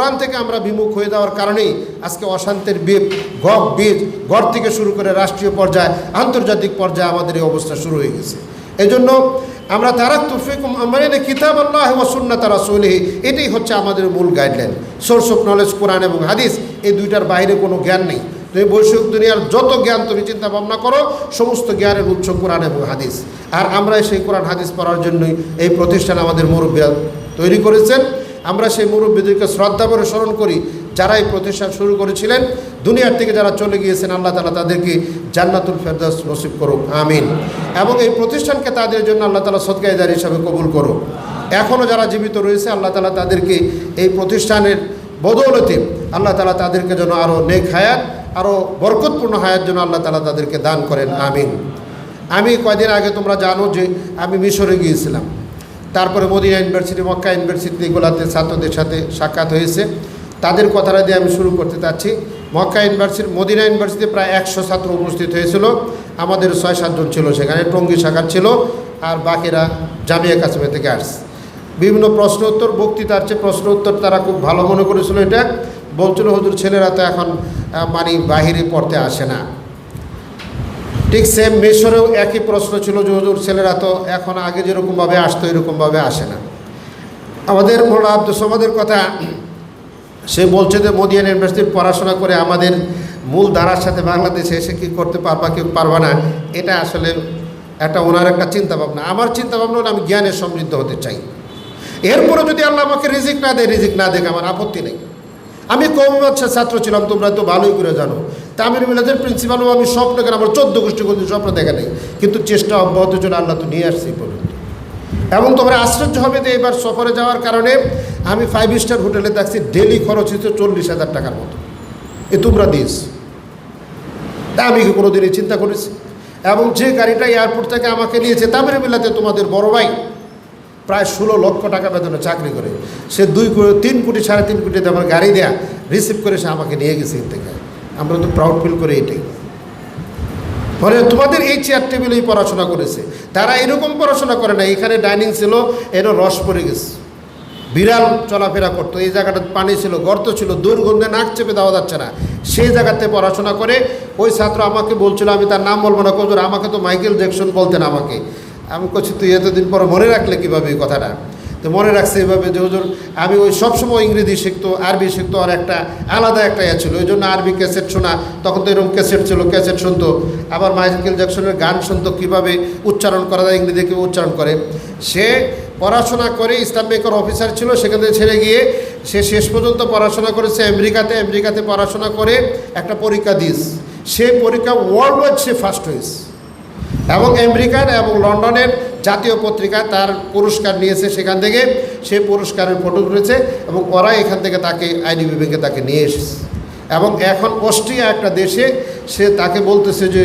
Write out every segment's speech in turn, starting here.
কোরআন থেকে আমরা বিমুখ হয়ে যাওয়ার কারণেই আজকে অশান্তির বীজ গপ বীজ ঘর থেকে শুরু করে রাষ্ট্রীয় পর্যায়ে, আন্তর্জাতিক পর্যায়ে আমাদের এই অবস্থা শুরু হয়ে গেছে। এই জন্য আমরা তারা তুফিক মানে কিতাব আল্লাহ ও সুন্নাত রাসূলিহি, এটাই হচ্ছে আমাদের মূল গাইডলাইন সোর্স অফ নলেজ কোরআন এবং হাদিস, এই দুইটার বাইরে কোনো জ্ঞান নেই। তুমি বৈশ্বিক দুনিয়ার যত জ্ঞান তুমি চিন্তা ভাবনা করো, সমস্ত জ্ঞানের উৎস কোরআন এবং হাদিস। আর আমরা সেই কোরআন, হাদিস পড়ার জন্যই এই প্রতিষ্ঠান আমাদের মুরব্বী তৈরি করেছেন। আমরা সেই মুরব্বীদেরকে শ্রদ্ধা করে স্মরণ করি যারা এই প্রতিষ্ঠান শুরু করেছিলেন, দুনিয়ার থেকে যারা চলে গিয়েছেন, আল্লাহ তালা তাদেরকে জান্নাতুল ফেরদাস নসিব করুক, আমিন। এবং এই প্রতিষ্ঠানকে তাদের জন্য আল্লাহ তালা সদগায়দার হিসাবে কবুল করুক। এখনও যারা জীবিত রয়েছে, আল্লাহ তালা তাদেরকে এই প্রতিষ্ঠানের বদৌলতে আল্লাহ তালা তাদেরকে যেন আরও নেক হায়াত আরও বরকতপূর্ণ হায়াত যেন আল্লাহ তালা তাদেরকে দান করেন, আমিন। আমি কয়দিন আগে তোমরা জানো যে আমি মিশরে গিয়েছিলাম। তারপরে মদিনা ইউনিভার্সিটি, মক্কা ইউনিভার্সিটি এগুলাতে ছাত্রদের সাথে সাক্ষাৎ হয়েছে। তাদের কথাটা দিয়ে আমি শুরু করতে চাচ্ছি। মক্কা ইউনিভার্সিটি, মদিনা ইউনিভার্সিটি প্রায় একশো ছাত্র উপস্থিত হয়েছিল। আমাদের ছয় সাতজন ছিল সেখানে, টঙ্গী শাখার ছিল আর বাকিরা জামিয়া কাশ্মীর থেকে আসছে। বিভিন্ন প্রশ্ন উত্তর, বক্তৃতার চেয়ে প্রশ্ন উত্তর তারা খুব ভালো মনে করেছিল এটা। বলছিল, হুজুর, ছেলেরা তো এখন মানে বাহিরে পড়তে আসে না। ঠিক সেম মিশরেও একই প্রশ্ন ছিল যে, হুজুর, ছেলেরা তো এখন আগে যেরকমভাবে আসতো, এরকমভাবে আসে না। আমাদের মোলা আব্দুল সমাদের কথা, সে বলছে যে মোদিয়ান ইউনিভার্সিটির পড়াশোনা করে আমাদের মূল ধারার সাথে বাংলাদেশে এসে কী করতে পারবা, কি পারবা না? এটা আসলে একটা ওনার একটা চিন্তাভাবনা। আমার চিন্তাভাবনা হলো আমি জ্ঞানে সমৃদ্ধ হতে চাই। এরপরে যদি আল্লাহ আমাকে রিজিক না দেয়, রিজিক না দেখ আমার আপত্তি নেই। আমি কম ছাত্র ছিলাম, তোমরা তো ভালোই করে জানো। তামির মিলাদের প্রিন্সিপালও আমি স্বপ্ন কেন আমার চোদ্দ গোষ্ঠী কিন্তু স্বপ্ন দেখা নেই। কিন্তু চেষ্টা অব্যাহত চলে আল্লাহ তো নিয়ে আসছি এই পর্যন্ত। এবং তোমরা আশ্চর্য হবে যে এবার সফরে যাওয়ার কারণে আমি ফাইভ স্টার হোটেলে থাকছি ডেলি খরচ হচ্ছে চল্লিশ হাজার টাকার মতো। এ তোমরা দিস তা আমি কি কোনোদিনই চিন্তা করেছি? এবং যে গাড়িটা এয়ারপোর্ট থেকে আমাকে নিয়েছে তামির মিলাতে তোমাদের বড় ভাই প্রায় ষোলো লক্ষ টাকা বেতনে চাকরি করে। সে দুই তিন কোটি, সাড়ে তিন কোটিতে আমার গাড়ি দেয়া রিসিভ করে সে আমাকে নিয়ে গেছে থেকে। আমরা তো প্রাউড ফিল করি এটাই। ফলে তোমাদের এই চেয়ার টেবিলেই পড়াশোনা করেছে। তারা এরকম পড়াশোনা করে না, এখানে ডাইনিং ছিল এর রস পড়ে গেছে। বিড়াল চলাফেরা করতো, এই জায়গাটা পানি ছিল, গর্ত ছিল, দুর্গন্ধে নাক চেপে দেওয়া যাচ্ছে না। সেই জায়গাতে পড়াশোনা করে, ওই ছাত্র আমাকে বলছিল, আমি তার নাম বলব না, কজুর, আমাকে তো মাইকেল জ্যাকসন বলতেন আমাকে। আমি করছি তুই এতদিন পর মনে রাখলে কীভাবে এই কথাটা? তো মনে রাখছে এইভাবে যে হুজুর, আমি ওই সবসময় ইংরেজি শিখতো, আরবি শিখতো, আর একটা আলাদা একটা ইয়ে ছিল, ওই জন্য আরবি ক্যাসেট শোনা, তখন তো এরকম ক্যাসেট ছিল, ক্যাসেট শুনতো। আবার মাইকেল জ্যাকসনের গান শুনতো, কীভাবে উচ্চারণ করা যায়, ইংরেজি কীভাবে উচ্চারণ করে। সে পড়াশোনা করে ইসলাম ব্যাংকের অফিসার ছিল, সেখান থেকে ছেড়ে গিয়ে সে শেষ পর্যন্ত পড়াশোনা করেছে, আমেরিকাতে আমেরিকাতে পড়াশোনা করে একটা পরীক্ষা দিস। সে পরীক্ষা ওয়ার্ল্ড ওয়াইড সে ফার্স্ট হয়েছে। এবং আমেরিকান এবং লন্ডনের জাতীয় পত্রিকা তার পুরস্কার নিয়েছে সেখান থেকে। সে পুরস্কারের ফটো তুলেছে এবং ওরা এখান থেকে তাকে আইডিবি ব্যাংকে তাকে নিয়ে এসেছে। এবং এখন অস্ট্রিয়া একটা দেশে সে তাকে বলতেছে যে,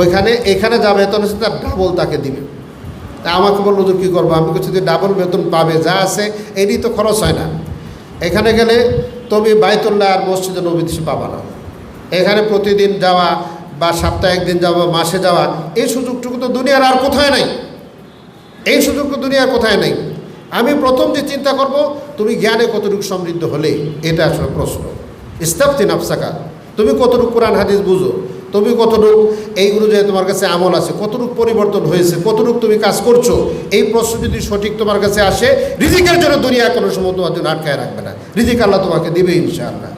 ওইখানে, এখানে যা বেতন আছে তার ডাবল তাকে দিবে। তা আমাকে বলল তো কী করব? আমি কিছু ডাবল বেতন পাবে, যা আছে এটি তো খরচ হয় না। এখানে গেলে তুমি বাইতুল্লাহ আর মসজিদে নবীদেশে পাবা না। এখানে প্রতিদিন যাওয়া বা সপ্তাহে একদিন যাওয়া মাসে যাওয়া, এই সুযোগটুকু তো দুনিয়ার আর কোথায় নাই? এই সুযোগ তো দুনিয়ার কোথায় নেই? আমি প্রথম যে চিন্তা করব, তুমি জ্ঞানে কতটুকু সমৃদ্ধ হলে? এটা আসলে প্রশ্ন। ইস্তাফতি নাফসাকা, তুমি কতটুকু কোরআন, হাদিস বুঝো? তুমি কতটুকু এইগুলো যে তোমার কাছে আমল আছে? কতটুকু পরিবর্তন হয়েছে? কতটুকু তুমি কাজ করছ? এই প্রশ্ন যদি সঠিক তোমার কাছে আসে, রিজিকের জন্য দুনিয়া কোনো সময় তোমার জন্য আটকায় রাখবে না। রিজিক আল্লাহ তোমাকে দেবে ইনশাআল্লাহ।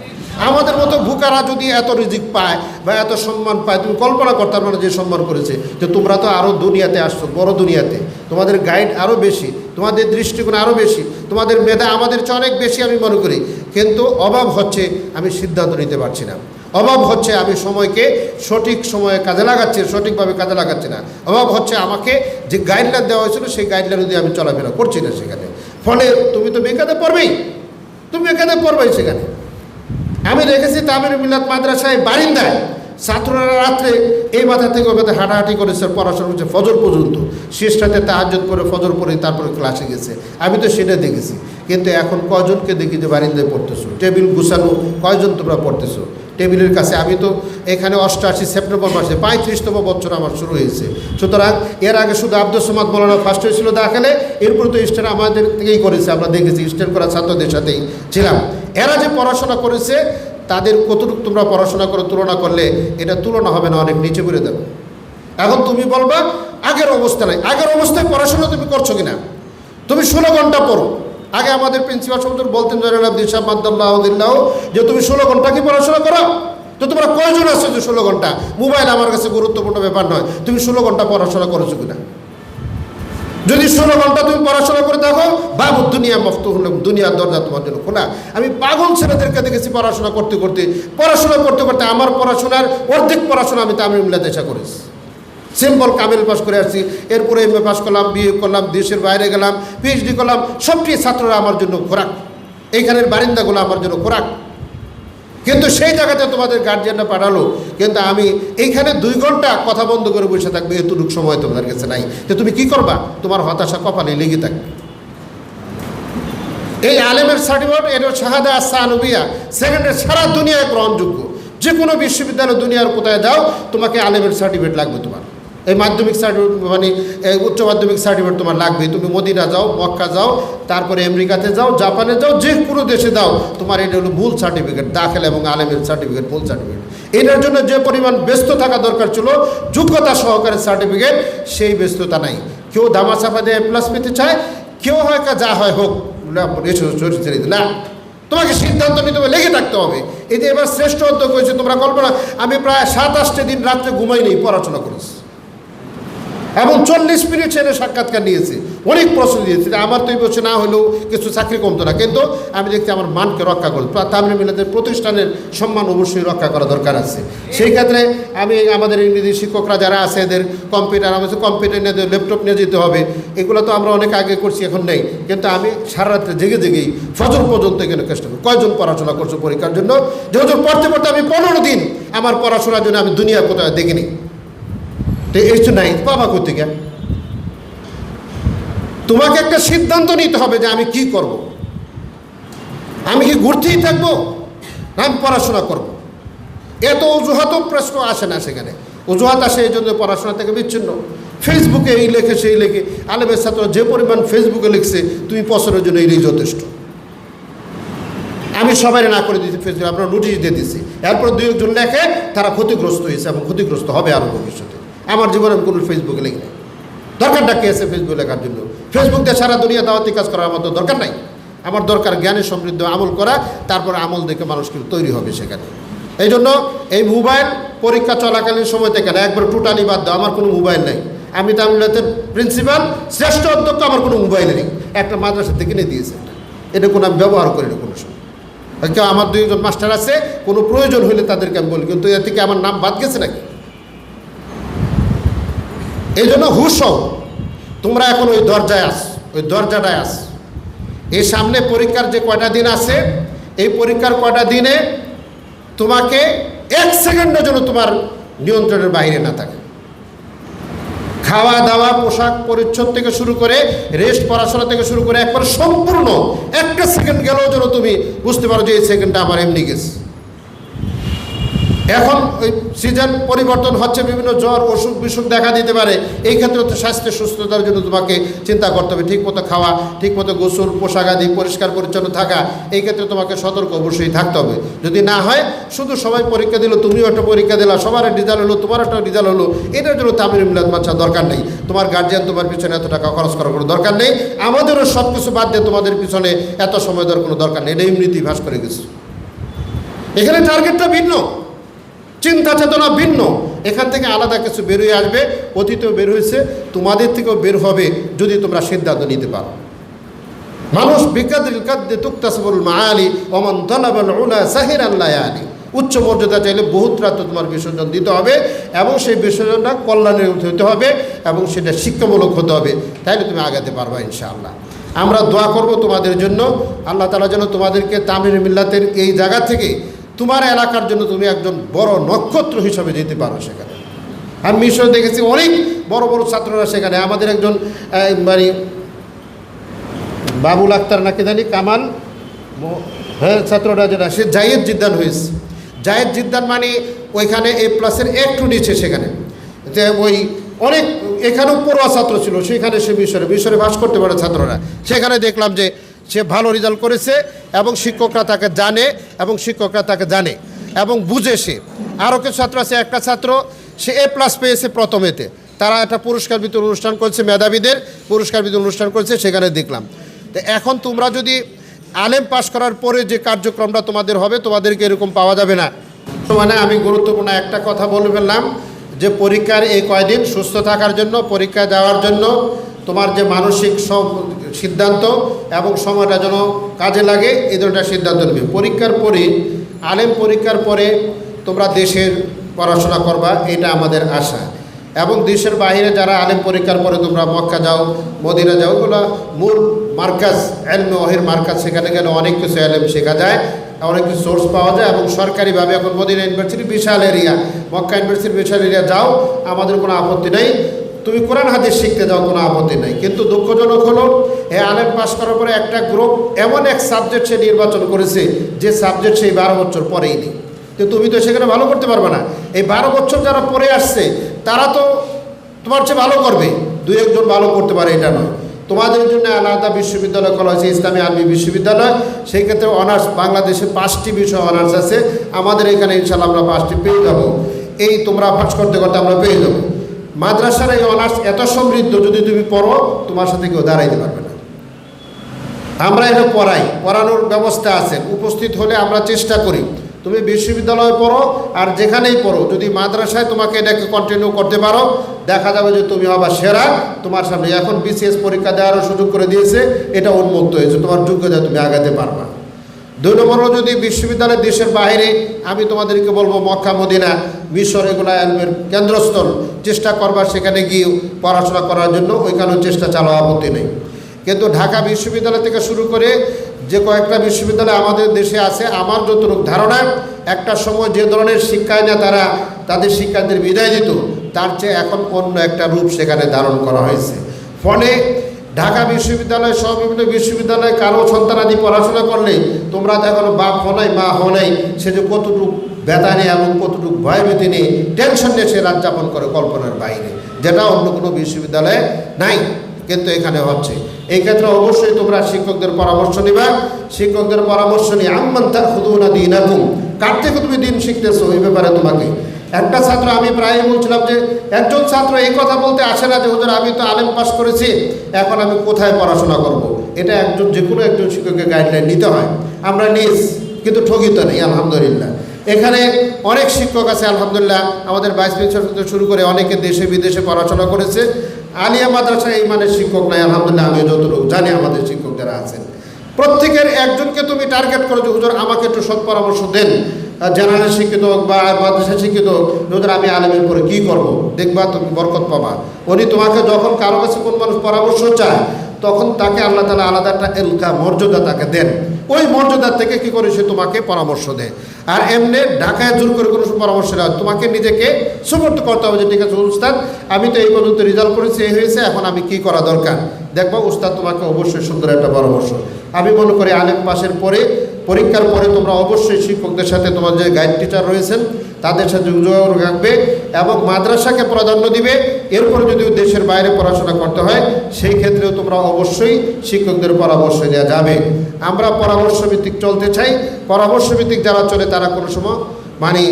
আমাদের মতো ভুকারা যদি এত রিজিক পায় বা এত সম্মান পায়, তুমি কল্পনা করতে পারবে না যে সম্মান করেছে, যে তোমরা তো আরও দুনিয়াতে আসছো, বড় দুনিয়াতে। তোমাদের গাইড আরও বেশি, তোমাদের দৃষ্টিকোণ আরও বেশি, তোমাদের মেধা আমাদের চেয়ে অনেক বেশি আমি মনে করি। কিন্তু অভাব হচ্ছে আমি সিদ্ধান্ত নিতে পারছি না। অভাব হচ্ছে আমি সময়কে সঠিক সময়ে কাজে লাগাচ্ছি, সঠিকভাবে কাজে লাগাচ্ছি না। অভাব হচ্ছে আমাকে যে গাইডলাইন দেওয়া হয়েছিল, সেই গাইডলাইন দিয়ে আমি চলাফেরা করছি না সেখানে। ফলে তুমি তো বেকাতে পড়বেই। তুমি বেকাতে পড়বেই সেখানে। আমি দেখেছি তামির মিলাদ মাদ্রাসায় বারিন্দায় ছাত্ররা রাত্রে এই মাথা থেকে মাথায় হাঁটাহাঁটি করেছে পড়াশোনা করছে ফজর পর্যন্ত। শেষ রাতে তাহাজত করে ফজর পরে তারপরে ক্লাসে গেছে। আমি তো সেটা দেখেছি। কিন্তু এখন কয়জনকে দেখি যে বারিন্দায় পড়তেছো? টেবিল গুছানো, কয়জন তোমরা পড়তেছো? টেবিলের কাছে। আমি তো এখানে অষ্টআশি সেপ্টেম্বর মাসে, পঁয়ত্রিশতম বছর আমার শুরু হয়েছে। সুতরাং এর আগে শুধু আব্দুল সমাদ মৌলানা ফার্স্ট হয়েছিল দাখালে, এরপর তো স্টেন আমাদের থেকেই করেছে, আমরা দেখেছি স্টেন করা ছাত্রদের সাথেই ছিলাম। এরা যে পড়াশোনা করেছে, তাদের কতটুকু তোমরা পড়াশোনা করে, তুলনা করলে এটা তুলনা হবে না, অনেক নিচে করে দেবে এখন তুমি বলবা, আগের অবস্থা নাই। আগের অবস্থায় পড়াশোনা তুমি করছ কিনা? তুমি ষোলো ঘণ্টা পড়ো। আগে আমাদের প্রিন্সিপাল সাহেব বলতেন জয়নাল আব্দিন সাহেব যে তুমি ষোলো ঘণ্টা কি পড়াশোনা করো? তো তোমরা কয়জন আছো যে ষোলো ঘণ্টা? মোবাইল আমার কাছে গুরুত্বপূর্ণ ব্যাপার নয়। তুমি ষোলো ঘণ্টা পড়াশোনা করেছ কিনা? যদি ষোলো ঘণ্টা তুমি পড়াশোনা করে দেখো বাবু দুনিয়া মফত হলো, দুনিয়ার দরজা তোমার জন্য খোলা। আমি পাগল ছেলেদেরকে দেখেছি পড়াশোনা করতে করতে। পড়াশোনা করতে করতে আমার পড়াশোনার অর্ধেক পড়াশোনা আমি তামিল মিলা দেশা করেছি। সিম্পল কামিল পাস করে আসছি। এরপরে এম এ পাস করলাম বিএ করলাম, দেশের বাইরে গেলাম পিএইচডি করলাম, সবটি ছাত্ররা আমার জন্য খোরাক। এইখানের বারিন্দাগুলো আমার জন্য খোরাক। কিন্তু সেই জায়গাতে তোমাদের গার্জিয়ানরা পাঠালো, কিন্তু আমি এইখানে দুই ঘণ্টা কথা বন্ধ করে বসে থাকবে, এতটুকু সময় তোমাদের কাছে নাই। যে তুমি কি করবা? তোমার হতাশা কপালে লেগে থাকবে। এই আলেমের সার্টিফিকেট এটা শাহাদা আসানুবিয়া সেকেন্ডের সারা দুনিয়ায় গ্রহণযোগ্য। যে কোনো বিশ্ববিদ্যালয় দুনিয়ার কোথায় যাও তোমাকে আলেমের সার্টিফিকেট লাগবে তোমার। এই মাধ্যমিক সার্টিফিকেট মানে উচ্চ মাধ্যমিক সার্টিফিকেট তোমার লাগবে। তুমি মদিনা যাও, মক্কা যাও, তারপরে আমেরিকাতে যাও, জাপানে যাও, যে কোনো দেশে যাও, তোমার এটা হলো ভুল সার্টিফিকেট দাখিল এবং আলেমের সার্টিফিকেট ভুল সার্টিফিকেট এটার জন্য যে পরিমাণ ব্যস্ত থাকা দরকার ছিল, যোগ্যতা সহকারে সার্টিফিকেট সেই ব্যস্ততা নাই। কেউ দামা চাপা দিয়ে প্লাস পেতে চায়, কেউ হয় কা যা হয় হোক, না তোমাকে সিদ্ধান্ত নিতে হবে, লেগে থাকতে হবে। যে এবার শ্রেষ্ঠ উদ্যোগ হয়েছে, তোমরা কল্পনা, আমি প্রায় সাত আটটি দিন রাত্রে ঘুমাই নেই, পড়াশোনা করেছি। এবং চল্লিশ মিনিট ছেলে সাক্ষাৎকার নিয়েছে। অনেক প্রশ্ন দিয়েছে আমার তো এই বছর না হলেও কিছু চাকরি কমতো না। কিন্তু আমি দেখছি আমার মানকে রক্ষা করব তামিল মিলাদের প্রতিষ্ঠানের সম্মান অবশ্যই রক্ষা করা দরকার আছে। সেই ক্ষেত্রে আমি আমাদের ইংরেজি শিক্ষকরা যারা আছে, এদের কম্পিউটার, আমাদের কম্পিউটার নিয়ে ল্যাপটপ নিয়ে যেতে হবে। এগুলো তো আমরা অনেক আগে করছি, এখন নেই। কিন্তু আমি সারা রাত্রে জেগে জেগেই ফজর পর্যন্ত এখানে চেষ্টা করি কয়জন পড়াশোনা করছ পরীক্ষার জন্য? যেহেতু পড়তে পড়তে আমি পনেরো দিন আমার পড়াশোনার জন্য আমি দুনিয়া কোথাও দেখিনি। তো তো নাই বাবা গেল তোমাকে একটা সিদ্ধান্ত নিতে হবে যে আমি কি করব। আমি কি ঘুরতেই থাকব? না পড়াশোনা করব। এত অজুহাত প্রশ্ন আসে না সেখানে। অজুহাত আসে এই জন্য পড়াশোনা থেকে বিচ্ছিন্ন। ফেসবুকে এই লেখে, সেই লেখে। আলেমের ছাত্র যে পরিমাণ ফেসবুকে লিখছে, তুমি পছরের জন্য এই যথেষ্ট। আমি সবাই না করে দিচ্ছি ফেসবুকে আপনার নোটিশ দিয়ে দিচ্ছি এরপর দুই একজন লেখে, তারা ক্ষতিগ্রস্ত হয়েছে এবং ক্ষতিগ্রস্ত হবে আরও ভবিষ্যতে। আমার জীবনে আমি কোনো ফেসবুকে লিখি নাই। দরকারটা কে আছে ফেসবুক লেখার জন্য। ফেসবুক দিয়ে সারা দুনিয়া দাওয়াতি কাজ করার মতো দরকার নাই। আমার দরকার জ্ঞানের সমৃদ্ধ আমল করা, তারপর আমল দেখে মানুষ কিন্তু তৈরি হবে সেখানে। এই জন্য এই মোবাইল পরীক্ষা চলাকালীন সময় থেকে না একবার টোটালি বাদ দাও, আমার কোনো মোবাইল নেই। আমি তামিলাতের প্রিন্সিপাল, শ্রেষ্ঠ অধ্যক্ষ, আমার কোনো মোবাইল নেই। একটা মাদ্রাসা থেকে কিনে দিয়েছে। এটা কোনো আমি ব্যবহার করি না কোনো সময়। কেউ আমার দুইজন মাস্টার আছে, কোনো প্রয়োজন হলে তাদেরকে আমি বলি, কিন্তু এর থেকে আমার নাম বাদ গেছে নাকি? এই জন্য হুশ হও। তোমরা এখন ওই দরজায় আস, ওই দরজাটায় আস। এই সামনে পরীক্ষার যে কয়টা দিন আছে, এই পরীক্ষার কয়টা দিনে তোমাকে এক সেকেন্ডের জন্য তোমার নিয়ন্ত্রণের বাইরে না থাকে। খাওয়া দাওয়া, পোশাক পরিচ্ছদ থেকে শুরু করে রেস্ট পড়াশোনা থেকে শুরু করে, একবার সম্পূর্ণ একটা সেকেন্ড গেলেও যেন তুমি বুঝতে পারো যে এই সেকেন্ডটা আমার এমনি গেছে। এখন ওই সিজন পরিবর্তন হচ্ছে, বিভিন্ন জ্বর, অসুখ বিসুখ দেখা দিতে পারে। এই ক্ষেত্রে তো স্বাস্থ্য সুস্থতার জন্য তোমাকে চিন্তা করতে হবে। ঠিকমতো খাওয়া, ঠিকমতো গোসল, পোশাক আদি পরিষ্কার পরিচ্ছন্ন থাকা, এই ক্ষেত্রে তোমাকে সতর্ক অবশ্যই থাকতে হবে। যদি না হয়, শুধু সবাই পরীক্ষা দিল, তুমিও একটা পরীক্ষা দিলা, সবার রেজাল্ট হলো, তোমার একটা রেজাল্ট হলো, এটার জন্য তামিল মিলাদ বাচ্চা দরকার নেই। তোমার গার্জিয়ান তোমার পিছনে এত টাকা খরচ করার কোনো দরকার নেই। আমাদেরও সব কিছু বাদ দিয়ে তোমাদের পিছনে এত সময় দেওয়ার কোনো দরকার নেই। এটা এমনিতেই ভাস করে গেছে। এখানে টার্গেটটা ভিন্ন। চিন্তা চেতনা ভিন্ন। এখান থেকে আলাদা কিছু বেরোয় আসবে, অতীতেও বের হয়েছে, তোমাদের থেকেও বের হবে যদি তোমরা সিদ্ধান্ত নিতে পারো। মানুষ বিকাদিল কাদ্দে তুক্তাসবুল মাআলি অমন তলাবাল উলা সাহির আল্লাহ আলী উচ্চ মর্যাদা চাইলে বহুত রাত তোমার বিসর্জন দিতে হবে এবং সেই বিসর্জনটা কল্যাণের হতে হবে এবং সেটা শিক্ষামূলক হতে হবে। তাইলে তুমি আগাতে পারবা ইনশাআল্লাহ। আমরা দোয়া করব তোমাদের জন্য। আল্লাহ তালা যেন তোমাদেরকে তামিল মিল্লাতের এই জায়গা থেকে তোমার এলাকার জন্য তুমি একজন বড় নক্ষত্র হিসাবে যেতে পারো সেখানে। আমি মিশরে দেখেছি অনেক বড় বড় ছাত্ররা সেখানে। আমাদের একজন মানে বাবুল আক্তার নাকি জানি, কামাল হ্যাঁ ছাত্ররা যেটা, সে জাইয়েদ জিদ্দান হয়েছে। জায়েদ জিদ্দান মানে ওইখানে এ প্লাসের একটু নিচে সেখানে। যে ওই অনেক, এখানেও পড়ুয়া ছাত্র ছিল, সেখানে সে মিশরে মিশরে বাস করতে পারে ছাত্ররা। সেখানে দেখলাম যে সে ভালো রেজাল্ট করেছে এবং শিক্ষকরা তাকে জানে এবং শিক্ষকরা তাকে জানে এবং বুঝে সে। আরও কিছু ছাত্র আছে, একটা ছাত্র, সে এ প্লাস পেয়েছে প্রথমেতে। তারা একটা পুরস্কার বিতরণ অনুষ্ঠান করেছে, মেধাবীদের পুরস্কার বিতরণ অনুষ্ঠান করেছে, সেখানে দেখলাম। তো এখন তোমরা যদি আলেম পাশ করার পরে যে কার্যক্রমটা তোমাদের হবে, তোমাদেরকে এরকম পাওয়া যাবে না। মানে আমি গুরুত্বপূর্ণ একটা কথা বলে ফেললাম যে পরীক্ষার এই কয়দিন সুস্থ থাকার জন্য, পরীক্ষা দেওয়ার জন্য তোমার যে মানসিক সব সিদ্ধান্ত এবং সময়টা যেন কাজে লাগে, এই ধরনের সিদ্ধান্ত নেবে। পরীক্ষার পরে, আলেম পরীক্ষার পরে তোমরা দেশের পড়াশোনা করবা, এটা আমাদের আশা। এবং দেশের বাইরে যারা আলেম পরীক্ষার পরে তোমরা মক্কা যাও, মদিনা যাও, ওগুলো মূল মার্কাজ, এলমে ওহির মার্কাজ, সেখানে গেলে অনেক কিছু এলেম শেখা যায়, অনেক কিছু সোর্স পাওয়া যায় এবং সরকারিভাবে এখন মদিনা ইউনিভার্সিটি, বিশাল এরিয়া মক্কা ইউনিভার্সিটি, বিশাল এরিয়া যাও, আমাদের কোনো আপত্তি নেই। তুমি কোরআন হাদিস শিখতে যাও, কোনো আপত্তি নেই। কিন্তু দুঃখজনক হলো, এই আলেম পাস করার পরে একটা গ্রুপ এমন এক সাবজেক্ট সে নির্বাচন করেছে, যে সাবজেক্ট সেই বারো বছর পরেই নেই। তো তুমি তো সেখানে ভালো করতে পারবে না। এই বারো বছর যারা পরে আসছে, তারা তো তোমার চেয়ে ভালো করবে। দু একজন ভালো করতে পারে, এটা নয়। তোমাদের জন্য আলাদা বিশ্ববিদ্যালয় করা হয়েছে, ইসলামী আলমী বিশ্ববিদ্যালয়। সেই ক্ষেত্রে অনার্স বাংলাদেশে পাঁচটি বিষয় অনার্স আছে। আমাদের এখানে ইনশাল্লাহ আমরা পাঁচটি পেয়ে যাব। এই তোমরা পাস করতে করতে আমরা পেয়ে যাব। মাদ্রাসার এই অনার্স এত সমৃদ্ধ, যদি তুমি পড়ো, তোমার সাথে কেউ দাঁড়াইতে পারবে না। আমরা এটা পড়াই, পড়ানোর ব্যবস্থা আছে। উপস্থিত হলে আমরা চেষ্টা করি। তুমি বিশ্ববিদ্যালয়ে পড়ো, আর যেখানেই পড়ো, যদি মাদ্রাসায় তোমাকে এটাকে কন্টিনিউ করতে পারো, দেখা যাবে যে তুমি আবার সেরা। তোমার সামনে এখন বিসিএস পরীক্ষা দেওয়ারও সুযোগ করে দিয়েছে। এটা উন্মুক্ত হয়েছে। তোমার যোগ্যতা তুমি আগাতে পারবা। দুই নম্বর যদি বিশ্ববিদ্যালয় দেশের বাইরে, আমি তোমাদেরকে বলব মক্কা, মদিনা, মিশর, এগুলো কেন্দ্রস্থল। চেষ্টা করবার সেখানে গিয়ে পড়াশোনা করার জন্য ওইখানেও চেষ্টা চালাও আপত্তি নেই। কিন্তু ঢাকা বিশ্ববিদ্যালয় থেকে শুরু করে যে কয়েকটা বিশ্ববিদ্যালয় আমাদের দেশে আছে, আমার যতটুকু ধারণা, একটা সময় যে ধরনের শিক্ষায় না তারা তাদের শিক্ষার্থীদের বিদায় দিত, তার চেয়ে এখন অন্য একটা রূপ সেখানে ধারণ করা হয়েছে। ফলে ঢাকা বিশ্ববিদ্যালয় সহ বিভিন্ন বিশ্ববিদ্যালয়ে কারও সন্তানাদি পড়াশোনা করলে তোমরা দেখো বাপ হনাই মা হনাই সে যে কতটুকু নেই এবং কতটুকু ভয়ভীতি নিয়ে টেনশন নিয়ে সে রাত যাপন করে কল্পনার বাইরে, যেটা অন্য কোনো বিশ্ববিদ্যালয়ে নাই, কিন্তু এখানে হচ্ছে। এই ক্ষেত্রে অবশ্যই তোমরা শিক্ষকদের পরামর্শ নিবা। শিক্ষকদের পরামর্শ নিয়ে, আম্মান তা খুদুনা দিন এখন কার থেকে তুমি দিন শিখতেছো এই ব্যাপারে তোমাকে? একটা ছাত্র, আমি প্রায় বলছিলাম যে, একজন ছাত্র এই কথা বলতে আসে না যে, হুজুর, আমি তো আলেম পাস করেছি, এখন আমি কোথায় পড়াশোনা করব। এটা একজন, যে কোনো একজন শিক্ষকের গাইডলাইন নিতে হয়। আমরা নিজ, কিন্তু ঠকিত নেই, আলহামদুলিল্লাহ। এখানে অনেক শিক্ষক আছে, আলহামদুলিল্লাহ। আমাদের বাইশ থেকে শুরু করে অনেকে দেশে, বিদেশে পড়াশোনা করেছে। আলিয়া মাদ্রাসা এই মানের শিক্ষক নাই, আলহামদুলিল্লাহ আমি যতটুকু জানি আমাদের শিক্ষক যারা আছেন। প্রত্যেকের একজনকে তুমি টার্গেট করো যে, হুজুর, আমাকে একটু সৎ পরামর্শ দেন। জেনারেল শিক্ষিত হোক বা মাদ্রাসা শিক্ষিত হোক হুজুর, আমি আলেমের পরে কী করব? দেখবা তুমি বরকত পাবা। উনি তোমাকে যখন কারও কাছে কোন মানুষ পরামর্শ চায়, তখন তাকে আল্লাহ তালা আলাদা একটা এলকা মর্যাদা তাকে দেন। ওই মর্যাদা থেকে কি করে সে তোমাকে পরামর্শ দেয়? আর এমনি ঢাকায় জোর করে কোনো পরামর্শ নেওয়া, তোমাকে নিজেকে সুপর্ত করতে হবে যে, ঠিক আছে উস্তাদ, আমি তো এই পর্যন্ত রেজাল্ট করেছি, এই হয়েছে, এখন আমি কি করা দরকার? দেখব উস্তাদ তোমাকে অবশ্যই সুন্দর একটা পরামর্শ। আমি মনে করি আলেম পাশের পরে, পরীক্ষার পরে তোমরা অবশ্যই শিক্ষকদের সাথে তোমার যে গাইড টিচার রয়েছেন, তাদের সাথে যোগাযোগ রাখবে এবং মাদ্রাসাকে প্রাধান্য দিবে। এরপরে যদি দেশের বাইরে পড়াশোনা করতে হয়, সেই ক্ষেত্রেও তোমরা অবশ্যই শিক্ষকদের পরামর্শ দেওয়া যাবে। আমরা পরামর্শ ভিত্তিক চলতে চাই। পরামর্শ ভিত্তিক যারা চলে, তারা কোনো সময় মানে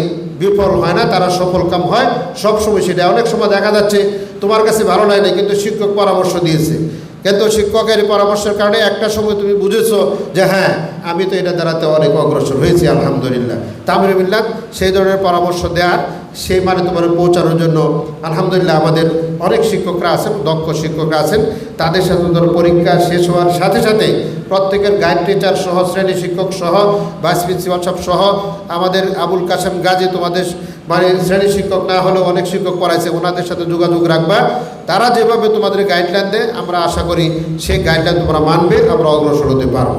বিফল হয় না, তারা সফল কাম হয়। সব সময় সেটা, অনেক সময় দেখা যাচ্ছে তোমার কাছে ভালো লাগে না, কিন্তু শিক্ষক পরামর্শ দিয়েছে। কিন্তু শিক্ষকের পরামর্শের কারণে একটা সময় তুমি বুঝেছ যে হ্যাঁ আমি তো এটা দ্বারাতে অনেক অগ্রসর হয়েছি, আলহামদুলিল্লাহ। তামিরুল্লাহ সেই ধরনের পরামর্শ দেওয়ার সেই মানে তোমার পৌঁছানোর জন্য আলহামদুলিল্লাহ আমাদের অনেক শিক্ষকরা আছেন, দক্ষ শিক্ষকরা আছেন। তাদের সাথে ধরো পরীক্ষা শেষ হওয়ার সাথে সাথে প্রত্যেকের গাইড টিচার সহ, শ্রেণি শিক্ষক সহ ভাইস প্রিন্সিপাল সব সহ, আমাদের আবুল কাসেম গাজী তোমাদের মানে শ্রেণি শিক্ষক না হলেও অনেক শিক্ষক পড়াইছে, ওনাদের সাথে যোগাযোগ রাখবা। তারা যেভাবে তোমাদের গাইডলাইন দেয়, আমরা আশা করি সেই গাইডলাইন তোমরা মানবে, আমরা অগ্রসর হতে পারব।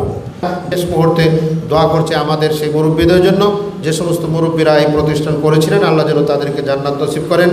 শেষ মুহূর্তে দোয়া করছে আমাদের সেই মুরব্বীদের জন্য, যে সমস্ত মুরব্বীরা এই প্রতিষ্ঠান করেছিলেন, আল্লাহ যেন তাদেরকে জান্নাত নসিব করেন।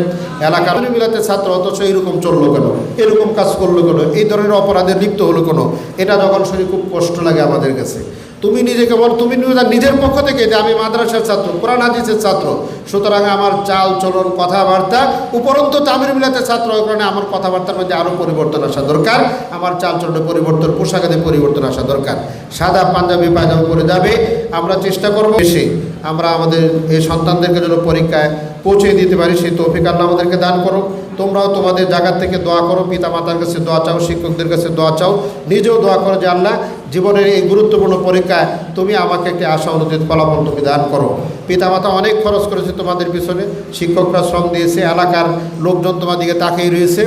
এলাকার মিলাতে ছাত্র, অথচ এরকম চলল কেন? এরকম কাজ করল কেন? এই ধরনের অপরাধে লিপ্ত হলো কেন? এটা যখন শুনি খুব কষ্ট লাগে আমাদের কাছে। তুমি নিজেকে বল, তুমি নিজের পক্ষ থেকে যে আমি মাদ্রাসার ছাত্র, কোরআন হাদিসের ছাত্র, সুতরাং আমার চাল, চলন, কথাবার্তা, উপরন্ত তামির মিলাতে ছাত্র কারণে আমার কথাবার্তার মধ্যে আরও পরিবর্তন আসা দরকার। আমার চাল চলনে পরিবর্তন পোশাকাতে পরিবর্তন আসা দরকার। সাদা পাঞ্জাবি, পায়জামা পরে যাবে, আমরা চেষ্টা করব এসে আমরা আমাদের এই সন্তানদেরকে যেন পরীক্ষায় পৌঁছে দিতে পারি, সেই তৌফিক আল্লাহ আমাদেরকে দান করো তোমরাও তোমাদের জায়গা থেকে দোয়া করো পিতা মাতার কাছে দোয়া চাও, শিক্ষকদের কাছে দোয়া চাও, নিজেও দোয়া করো যে, আল্লাহ, জীবনের এই গুরুত্বপূর্ণ পরীক্ষায় তুমি আমাকে একটি আশা অনুচিত ফলাফল তুমি দান করো। পিতা মাতা অনেক খরচ করেছে তোমাদের পিছনে, শিক্ষকরা শ্রম দিয়েছে, এলাকার লোকজন তোমার দিকে তাকিয়ে রয়েছে,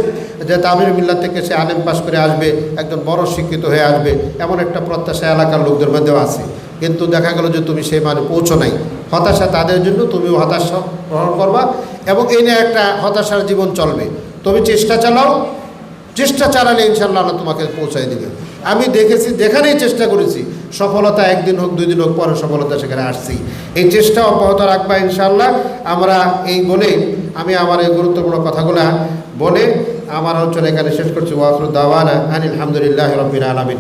যে তামির মিল্লা থেকে সে আলেম পাশ করে আসবে, একজন বড় শিক্ষিত হয়ে আসবে, এমন একটা প্রত্যাশা এলাকার লোকদের মধ্যেও আছে। কিন্তু দেখা গেল যে তুমি সেই মানে পৌঁছো নাই। হতাশা তাদের জন্য, তুমিও হতাশা গ্রহণ করবা। এবং এই নিয়ে একটা হতাশার জীবন চলবে। তুমি চেষ্টা চালাও, চেষ্টা চালালে ইনশাল্লাহ আল্লাহ তোমাকে পৌঁছায় দিবে। আমি দেখেছি, যেখানেই চেষ্টা করেছি, সফলতা একদিন হোক, দুই দিন হোক, পরে সফলতা সেখানে আসছি এই চেষ্টা অব্যাহত রাখবা ইনশাল্লাহ আমরা এই বলে আমি আমার এই গুরুত্বপূর্ণ কথাগুলা বলে আমার অঞ্চলে এখানে শেষ করছি। ওয়াফরুদ্দাওয়ানা আনিল আলহামদুলিল্লাহ রবিন আলমিন।